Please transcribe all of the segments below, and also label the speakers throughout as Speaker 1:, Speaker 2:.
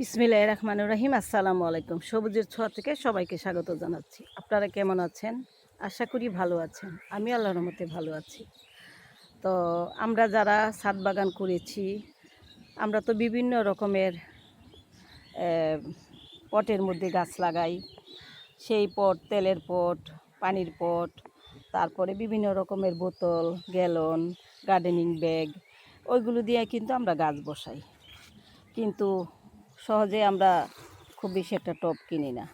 Speaker 1: বিসমিল্লাহ রহমানুর রহিম, আসসালামু আলাইকুম। সবুজের ছোঁয়া থেকে সবাইকে স্বাগত জানাচ্ছি। আপনারা কেমন আছেন? আশা করি ভালো আছেন। আমি আল্লাহর মতে ভালো আছি। তো আমরা যারা ছাদ বাগান করেছি, আমরা তো বিভিন্ন রকমের পটের মধ্যে গাছ লাগাই। সেই পট, তেলের পট, পানির পট, তারপরে বিভিন্ন রকমের বোতল, গ্যালন, গার্ডেনিং ব্যাগ, ওইগুলো দিয়ে কিন্তু আমরা গাছ বসাই। কিন্তু সহজে আমরা খুব বেশি একটা টব কিনি না।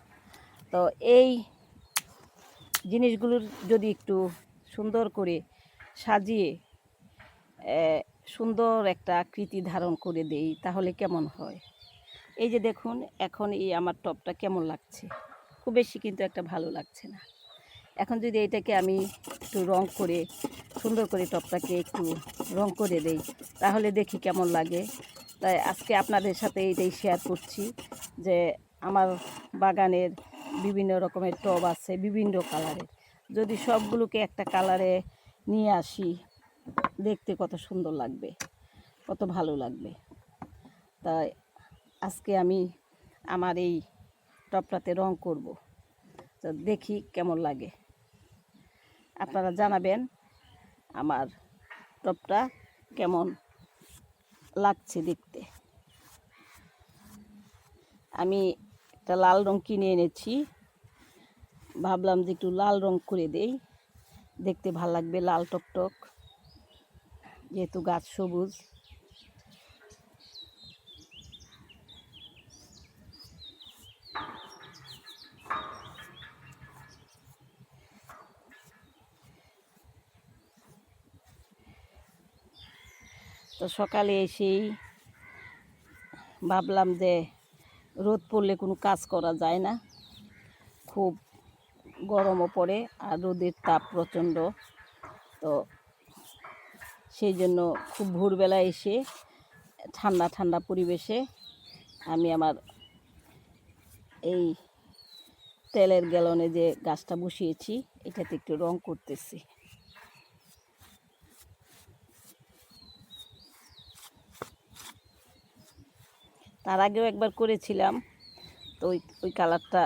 Speaker 1: তো এই জিনিসগুলোর যদি একটু সুন্দর করে সাজিয়ে সুন্দর একটা আকৃতি ধারণ করে দেই, তাহলে কেমন হয়? এই যে দেখুন, এখন এই আমার টবটা কেমন লাগছে? খুব বেশি কিন্তু একটা ভালো লাগছে না। এখন যদি এটাকে আমি একটু রং করে, সুন্দর করে টপটাকে একটু রং করে দেই, তাহলে দেখি কেমন লাগে। তাই আজকে আপনাদের সাথে এইটাই শেয়ার করছি যে আমার বাগানের বিভিন্ন রকমের টব আছে, বিভিন্ন কালারের। যদি সবগুলোকে একটা কালারে নিয়ে আসি, দেখতে কত সুন্দর লাগবে, কত ভালো লাগবে। তাই আজকে আমি আমার এই টপটাতে রং করব। তো দেখি কেমন লাগে। আপনারা জানাবেন আমার টপটা কেমন লাগছে দেখতে। আমি একটা লাল রং কিনে এনেছি। ভাবলাম যে একটু লাল রং করে দেই। দেখতে ভালো লাগবে লাল টকটক। যেহেতু গাছ সবুজ। তো সকালে এসেই ভাবলাম যে রোদ পড়লে কোনো কাজ করা যায় না। খুব গরমও পড়ে আর রোদের তাপ প্রচণ্ড। তো সেই জন্য খুব ভোরবেলা এসে ঠান্ডা ঠান্ডা পরিবেশে আমি আমার এই তেলের গ্যালনে যে গাছটা বসিয়েছি, এটাতে একটু রং করতেছি। তার আগেও একবার করেছিলাম। তো ওই ওই কালারটা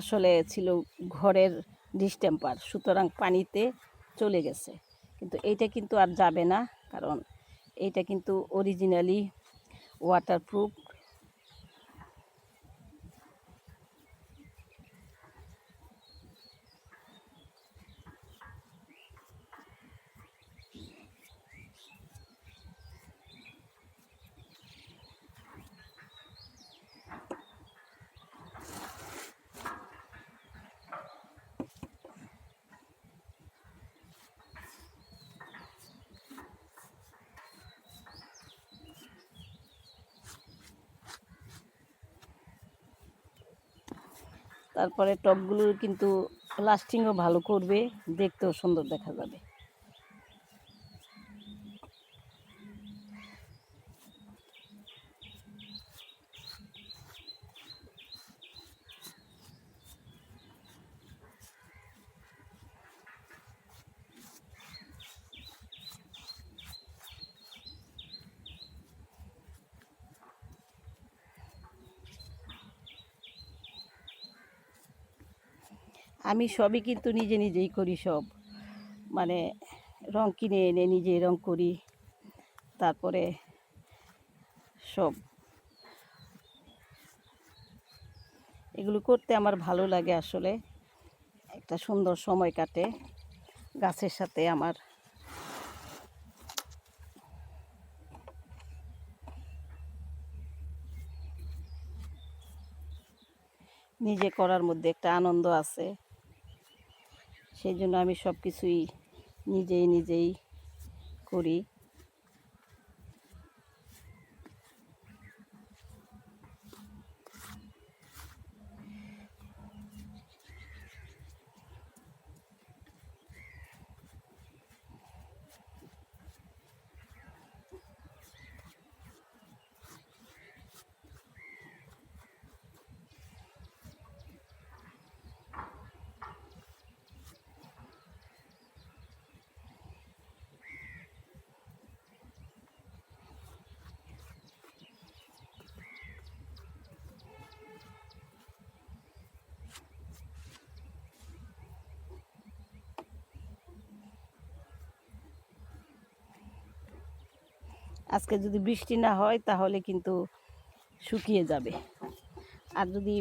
Speaker 1: আসলে ছিল ঘরের ডিস্টেম্পার, সুতরাং পানিতে চলে গেছে। কিন্তু এইটা কিন্তু আর যাবে না, কারণ এইটা কিন্তু অরিজিনালি ওয়াটারপ্রুফ তারপরে টবগুলো কিন্তু লাস্টিংও ভালো করবে দেখতেও সুন্দর দেখা যাবে। আমি সবই কিন্তু নিজে নিজেই করি সব। মানে রং কিনে এনে নিজে রং করি। তারপরে সব। এগুলো করতে আমার ভালো লাগে আসলে। একটা সুন্দর সময় কাটে গাছের সাথে আমার। নিজে করার মধ্যে একটা আনন্দ আছে। সেই জন্য আমি সব কিছুই নিজেই নিজেই করি। আজকে যদি বৃষ্টি না হয়, তাহলে কিন্তু শুকিয়ে যাবে। আর যদি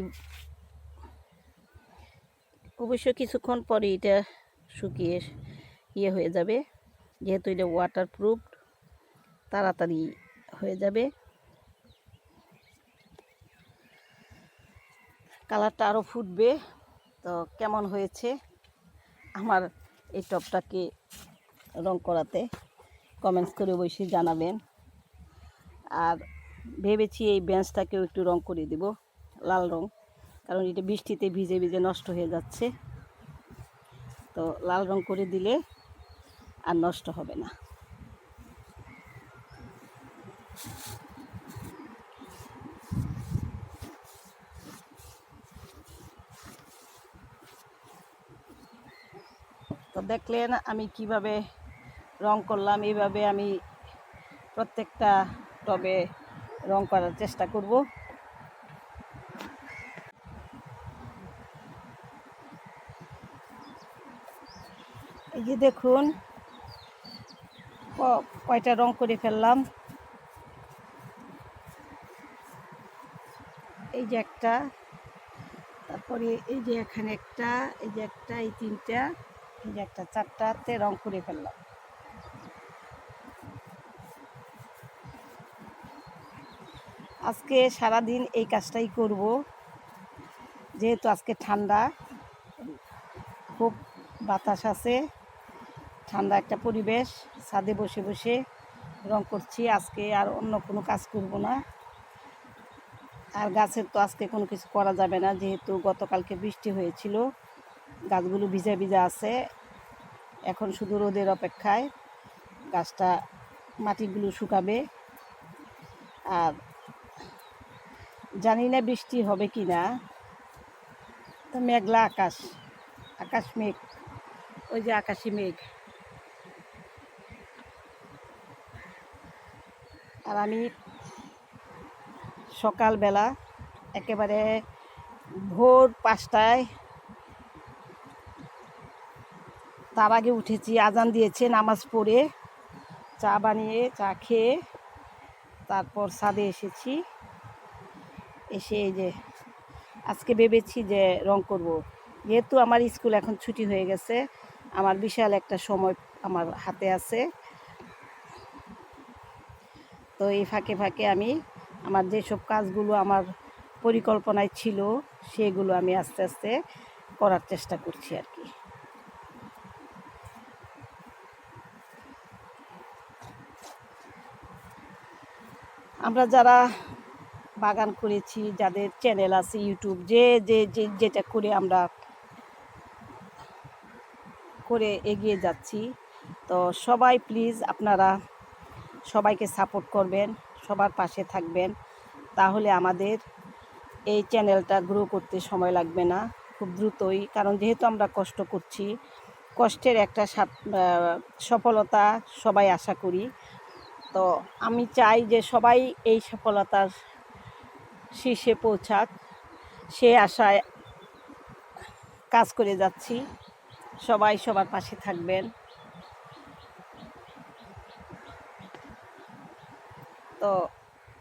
Speaker 1: অবশ্য কিছুক্ষণ পরে এটা শুকিয়ে ইয়ে হয়ে যাবে, যেহেতু এটা ওয়াটার প্রুফ তাড়াতাড়ি হয়ে যাবে। কালারটা আরও ফুটবে। তো কেমন হয়েছে আমার এই টপটাকে রং করাতে, কমেন্টস করে অবশ্যই জানাবেন। আর ভেবেছি এই বেঞ্চটাকেও একটু রং করে দিব, লাল রং। কারণ এটা বৃষ্টিতে ভিজে ভিজে নষ্ট হয়ে যাচ্ছে। তো লাল রং করে দিলে আর নষ্ট হবে না। তো দেখলেন আমি কীভাবে রং করলাম এইভাবে আমি প্রত্যেকটা টবে রং করার চেষ্টা করব। এই যে দেখুন কয়টা রং করে ফেললাম। এই যে একটা, তারপরে এই যে এখানে একটা, এই যে একটা, এই তিনটা, এই যে একটা, চারটাতে রং করে ফেললাম। আজকে সারাদিন এই কাজটাই করব। যেহেতু আজকে ঠান্ডা, খুব বাতাস আছে, ঠান্ডা একটা পরিবেশ, ছাদে বসে বসে রং করছি, আজকে আর অন্য কোনো কাজ করব না। আর গাছের তো আজকে কোনো কিছু করা যাবে না, যেহেতু গতকালকে বৃষ্টি হয়েছিল, গাছগুলো ভিজা ভিজা আছে। এখন শুধু রোদের অপেক্ষায় গাছটা মাটিগুলো শুকাবে। আর জানি না বৃষ্টি হবে কি না। তো মেঘলা আকাশ আকাশ মেঘ, ওই যে আকাশি মেঘ। আর আমি সকালবেলা একেবারে ভোর পাঁচটায় তার আগে উঠেছি, আজান দিয়েছে, নামাজ পড়ে, চা বানিয়ে, চা খেয়ে, তারপর ছাদে এসেছি। এসে এই যে আজকে ভেবেছি যে রং করব। যেহেতু আমার স্কুল এখন ছুটি হয়ে গেছে, আমার বিশাল একটা সময় আমার হাতে আছে। তো এই ফাঁকে ফাঁকে আমি আমার যেসব কাজগুলো আমার পরিকল্পনায় ছিল, সেগুলো আমি আস্তে আস্তে করার চেষ্টা করছি আর কি। আমরা যারা বাগান করেছি যাদের চ্যানেল আছে ইউটিউব যে যে যে, যেটা করে আমরা করে এগিয়ে যাচ্ছি। তো সবাই প্লিজ আপনারা সবাইকে সাপোর্ট করবেন, সবার পাশে থাকবেন। তাহলে আমাদের এই চ্যানেলটা গ্রো করতে সময় লাগবে না, খুব দ্রুতই। কারণ যেহেতু আমরা কষ্ট করছি, কষ্টের একটা সফলতা সবাই আশা করি। তো আমি চাই যে সবাই এই সফলতার শীর্ষে পৌঁছাক, সে আশায় কাজ করে যাচ্ছি। সবাই সবার পাশে থাকবেন। তো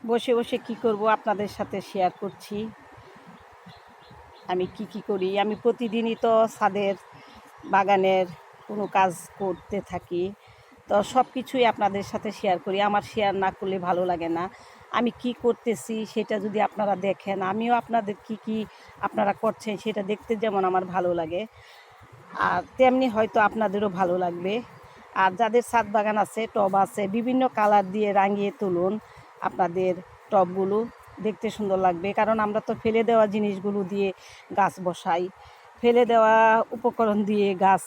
Speaker 1: বসে বসে কি করব আপনাদের সাথে শেয়ার করছি। আমি কি কি করি? আমি প্রতিদিনই তো ছাদের বাগানের কোনো কাজ করতে থাকি। তো সব কিছুই আপনাদের সাথে শেয়ার করি। আমার শেয়ার না করলে ভালো লাগে না। আমি কি করতেছি সেটা যদি আপনারা দেখেন, আমিও আপনাদের কি কি আপনারা করছেন সেটা দেখতে যেমন আমার ভালো লাগে। আর তেমনি হয়তো আপনাদেরও ভালো লাগবে। আর যাদের ছাদ বাগান আছে, টব আছে, বিভিন্ন কালার দিয়ে রাঙিয়ে তুলুন আপনাদের টবগুলো। দেখতে সুন্দর লাগবে, কারণ আমরা তো ফেলে দেওয়া জিনিসগুলো দিয়ে গাছ বসাই। ফেলে দেওয়া উপকরণ দিয়ে গাছ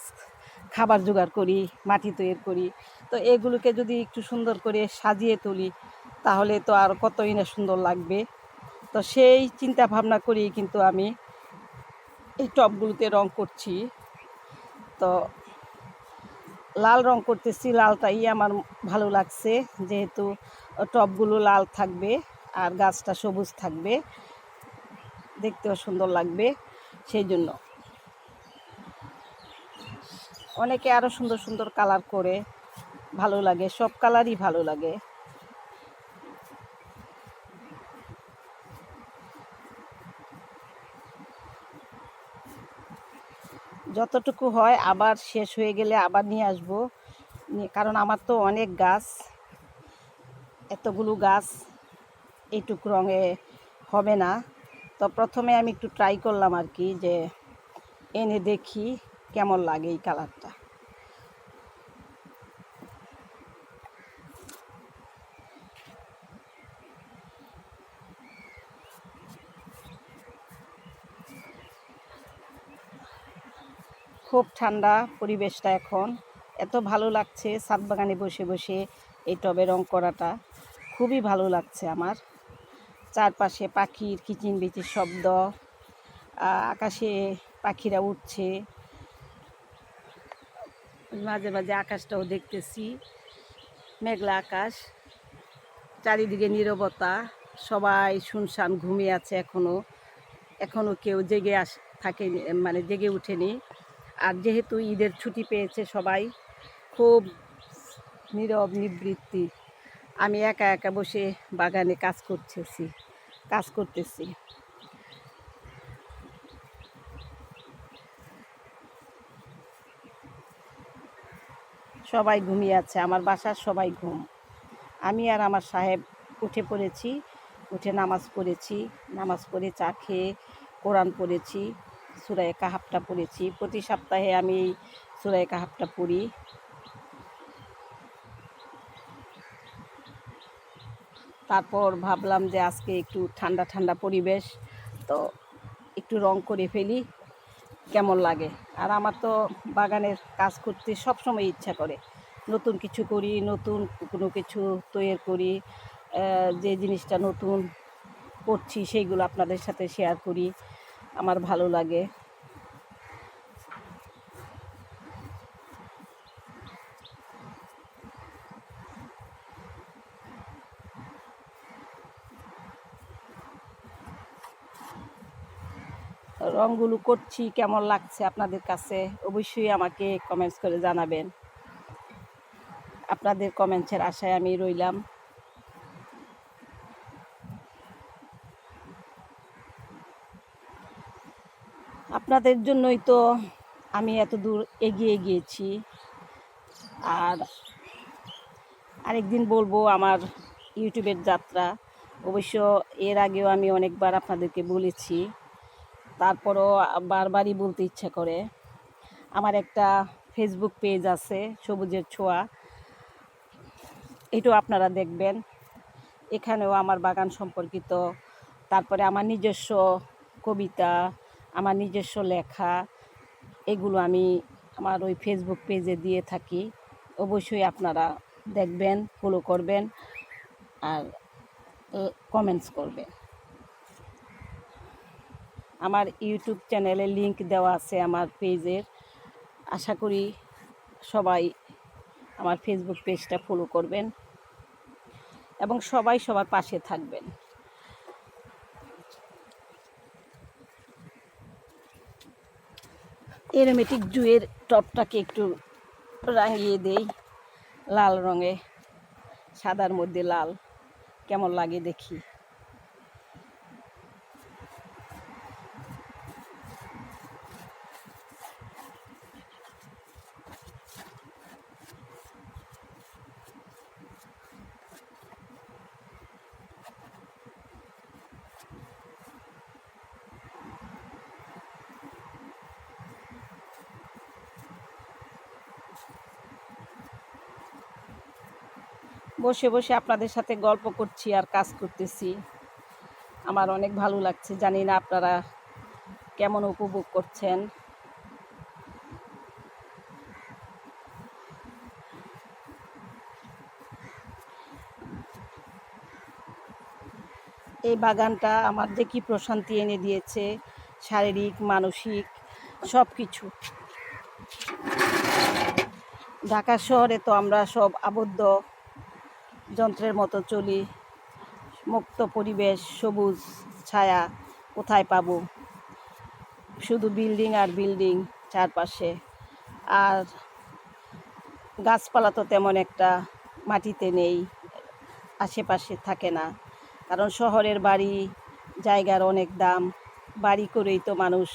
Speaker 1: খাবার জোগাড় করি, মাটি তৈরি করি। তো এগুলোকে যদি একটু সুন্দর করে সাজিয়ে তুলি তাহলে তো আর কতই না সুন্দর লাগবে। তো সেই চিন্তা ভাবনা করেই কিন্তু আমি এই টবগুলোতে রং করছি। তো লাল রং করতেছি, লালটাই আমার ভালো লাগছে। যেহেতু টবগুলো লাল থাকবে আর গাছটা সবুজ থাকবে, দেখতেও সুন্দর লাগবে সেই জন্য। অনেকে আরও সুন্দর সুন্দর কালার করে ভালো লাগে, সব কালারই ভালো লাগে। যতটুকু হয় আবার শেষ হয়ে গেলে আবার নিয়ে আসব। কারণ আমার তো অনেক গাছ, এতগুলো গাছ এইটুকু রঙে হবে না। তো প্রথমে আমি একটু ট্রাই করলাম আর কি যে এনে দেখি কেমন লাগে এই কালারটা খুব ঠান্ডা পরিবেশটা এখন। এত ভালো লাগছে ছাদ বাগানে বসে বসে এই টবে রং করাটা। খুবই ভালো লাগছে আমার। চারপাশে পাখির কিচিরমিচির শব্দ আকাশে পাখিরা উঠছে মাঝে মাঝে আকাশটাও দেখতেছি। মেঘলা আকাশ, চারিদিকে নীরবতা, সবাই শুনশান ঘুমিয়ে আছে এখনও। এখনও কেউ জেগে আস, থাকে মানে জেগে উঠেনি। আর যেহেতু ঈদের ছুটি পেয়েছে সবাই, খুব নীরব নিবৃত্তি। আমি একা একা বসে বাগানে কাজ করতেছি কাজ করতেছি। সবাই ঘুমিয়ে আছে, আমার বাসার সবাই ঘুম। আমি আর আমার সাহেব উঠে পড়েছি, উঠে নামাজ পড়েছি, নামাজ পড়ে চা খেয়ে কোরআন পড়েছি। সুরায় কাহাবটা পড়েছি। প্রতি সপ্তাহে আমি সুরায় কাহাবটা পড়ি। তারপর ভাবলাম যে আজকে একটু ঠান্ডা ঠান্ডা পরিবেশ, তো একটু রং করে ফেলি, কেমন লাগে। আর আমার তো বাগানের কাজ করতে সবসময় ইচ্ছা করে। নতুন কিছু করি, নতুন কোনো কিছু তৈরি করি যে জিনিসটা নতুন করছি, সেইগুলো আপনাদের সাথে শেয়ার করি। আমার ভালো লাগে। রঙগুলো করছি, কেমন লাগছে আপনাদের কাছে? অবশ্যই আমাকে কমেন্টস করে জানাবেন। আপনাদের কমেন্টসের আশায় আমি রইলাম। আপনাদের জন্যই তো আমি এত দূর এগিয়ে গিয়েছি। আর আরেকদিন বলব আমার ইউটিউবের যাত্রা। অবশ্য এর আগেও আমি অনেকবার আপনাদেরকে বলেছি। তারপরও বারবারই বলতে ইচ্ছা করে। আমার একটা ফেসবুক পেজ আছে, সবুজের ছোঁয়া। এটাও আপনারা দেখবেন। এখানেও আমার বাগান সম্পর্কিত। তারপরে আমার নিজস্ব কবিতা আমার নিজস্ব লেখা, এগুলো আমি আমার ওই ফেসবুক পেজে দিয়ে থাকি। অবশ্যই আপনারা দেখবেন ফলো করবেন আর কমেন্টস করবেন। আমার ইউটিউব চ্যানেলে লিংক দেওয়া আছে আমার পেজের আশা করি সবাই আমার ফেসবুক পেজটা ফলো করবেন এবং সবাই সবার পাশে থাকবেন। এরোমেটিক জুয়ের টপটাকে একটু রাঙিয়ে দেই লাল রঙে সাদার মধ্যে লাল। কেমন লাগে দেখি। বসে বসে আপনাদের সাথে গল্প করছি আর কাজ করতেছি। আমার অনেক ভালো লাগছে, জানি না আপনারা কেমন উপভোগ করছেন। এই বাগানটা আমার কি প্রশান্তি এনে দিয়েছে, শারীরিক, মানসিক সব কিছু ঢাকা শহরে তো আমরা সব আবদ্ধ। যন্ত্রের মতো চলি। মুক্ত পরিবেশ, সবুজ ছায়া কোথায় পাব? শুধু বিল্ডিং আর বিল্ডিং চারপাশে। আর গাছপালা তো তেমন একটা মাটিতে নেই, আশেপাশে থাকে না। কারণ শহরের বাড়ি জায়গার অনেক দাম। বাড়ি করেই তো মানুষ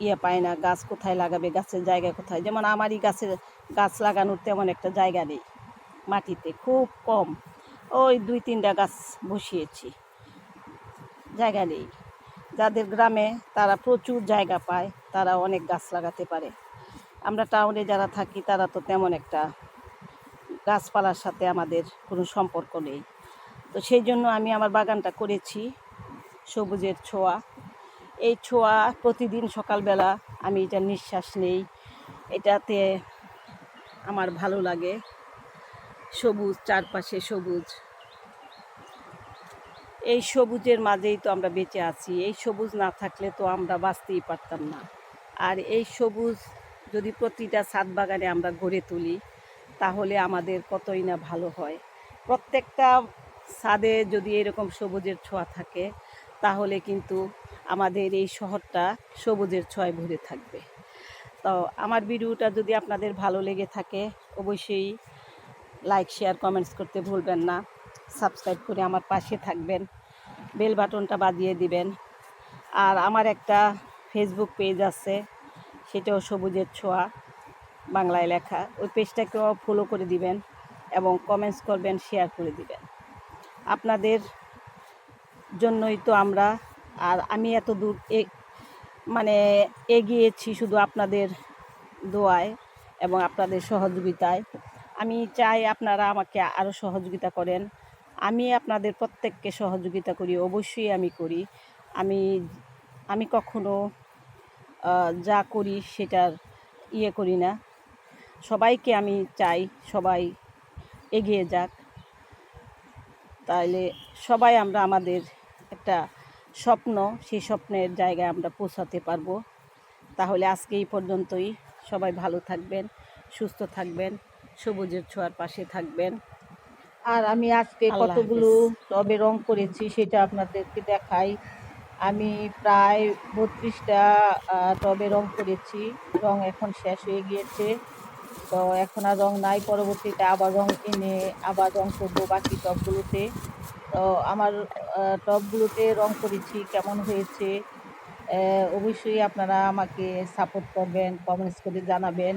Speaker 1: ইয়ে পায় না, গাছ কোথায় লাগাবে, গাছের জায়গা কোথায়? যেমন আমারই গাছের গাছ লাগানোর তেমন একটা জায়গা নেই। মাটিতে, খুব কম। ওই দুই তিনটা গাছ বসিয়েছি। জায়গা নেই। যাদের গ্রামে তারা প্রচুর জায়গা পায়, তারা অনেক গাছ লাগাতে পারে। আমরা টাউনে যারা থাকি, তারা তো তেমন একটা গাছপালার সাথে আমাদের কোনো সম্পর্ক নেই। তো সেই জন্য আমি আমার বাগানটা করেছি, সবুজের ছোঁয়া। এই ছোঁয়া প্রতিদিন সকালবেলা, আমি এটা নিঃশ্বাস নেই। এটাতে আমার ভালো লাগে। সবুজ, চারপাশে সবুজ। এই সবুজের মাঝেই তো আমরা বেঁচে আছি। এই সবুজ না থাকলে তো আমরা বাঁচতেই পারতাম না। আর এই সবুজ যদি প্রতিটা ছাদ বাগানে আমরা গড়ে তুলি, তাহলে আমাদের কতই না ভালো হয়। প্রত্যেকটা ছাদে যদি এরকম সবুজের ছোঁয়া থাকে, তাহলে কিন্তু আমাদের এই শহরটা সবুজের ছোঁয়ায় ভরে থাকবে। তো আমার ভিডিওটা যদি আপনাদের ভালো লেগে থাকে, অবশ্যই লাইক শেয়ার কমেন্টস করতে ভুলবেন না। সাবস্ক্রাইব করে আমার পাশে থাকবেন। বেল বাটনটা বাজিয়ে দিবেন। আর আমার একটা ফেসবুক পেজ আছে, সেটাও সবুজের ছোঁয়া, বাংলায় লেখা। ওই পেজটাকেও ফলো করে দিবেন এবং কমেন্টস করবেন শেয়ার করে দিবেন। আপনাদের জন্যই তো আমরা, আর আমি এত দূর মানে এগিয়েছি শুধু আপনাদের দোয়ায় এবং আপনাদের সহযোগিতায়। আমি চাই আপনারা আমাকে আরও সহযোগিতা করেন। আমি আপনাদের প্রত্যেককে সহযোগিতা করি, অবশ্যই আমি করি। আমি আমি কখনো যা করি সেটার ইয়ে করি না। সবাইকে আমি চাই সবাই এগিয়ে যাক। তাহলে সবাই আমরা আমাদের একটা স্বপ্ন, সেই স্বপ্নের জায়গায় আমরা পৌঁছাতে পারব। তাহলে আজকে এই পর্যন্তই। সবাই ভালো থাকবেন, সুস্থ থাকবেন। সবুজের ছোঁয়ার পাশে থাকবেন।
Speaker 2: আর আমি আজকে কতগুলো। টবে রং করেছি সেটা আপনাদেরকে দেখাই। আমি প্রায় বত্রিশটা টবে রং করেছি। রং এখন শেষ হয়ে গিয়েছে। তো এখন আর রং নাই পরবর্তীতে আবার রং এনে আবার রং করব বাকি টবগুলোতে। তো আমার টবগুলোতে রং করেছি কেমন হয়েছে অবশ্যই আপনারা আমাকে সাপোর্ট করবেন কমেন্টস করে জানাবেন।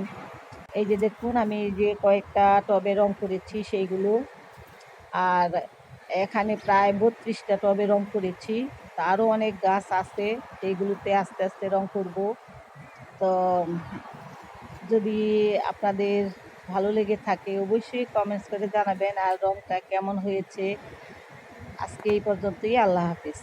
Speaker 2: এই যে দেখুন, আমি যে কয়েকটা টবে রং করেছি সেইগুলো। আর এখানে প্রায় বত্রিশটা টবে রং করেছি। তা আরও অনেক গাছ আছে, সেইগুলোতে আস্তে আস্তে রং করব। তো যদি আপনাদের ভালো লেগে থাকে, অবশ্যই কমেন্টস করে জানাবেন, আর রংটা কেমন হয়েছে। আজকে এই পর্যন্তই, আল্লাহ হাফিজ।